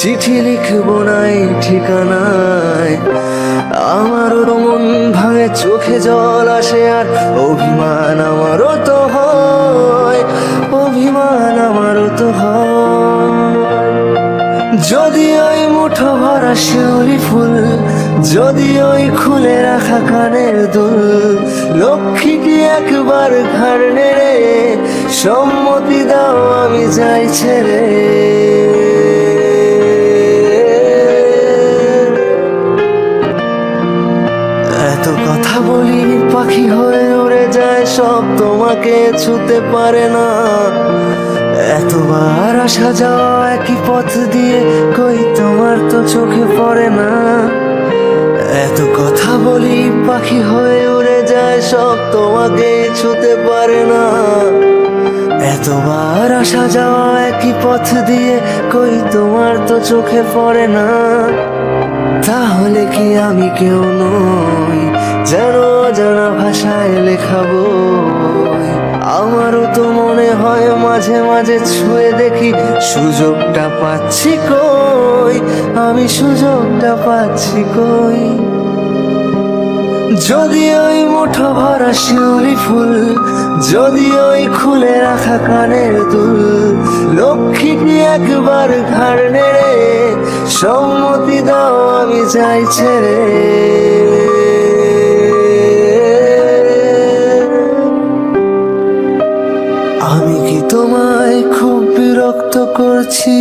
চিঠি লিখব নাই ঠিকানায়। আমারও মন ভাঙে চোখে জল আসে আর অভিমান আমারও তো হয়, অভিমান আমারও তো হয়। যদি ওই মুঠো ভরা শিউলি ফুল, যদি ওই খুলে রাখা কানের দুল, লক্ষ্মী কি একবার ঘাড় নেড়ে সম্মতি দাও আমি যাই ছেড়ে? পাখি হয়ে উড়ে যায়, সব তোমাকে ছুতে পারে না। এতবার আসা যাওয়া একই পথ দিয়ে, কই তোমার তো চোখে পড়ে না। এত কথা বলি, পাখি হয়ে উড়ে যায়, সব তোমাকে ছুতে পারে না। এতবার আসা যাওয়া একই পথ দিয়ে, কই তোমার তো চোখে পড়ে না। তাহলে কি আমি কেউ নই? যেন হয় মাঝে মাঝে ছুঁয়ে দেখি, সুযোগটা পাচ্ছি কই? আমি সুযোগটা পাচ্ছি কই? যদি ওই মুঠো ভরা শিউলি ফুল, যদি ওই খুলে রাখা কানের দুল লক্ষ্মী কি একবার ঘাড় নেড়ে সম্মতি দাও আমি যাই ছেড়ে। তোমায় খুব বিরক্ত করছি।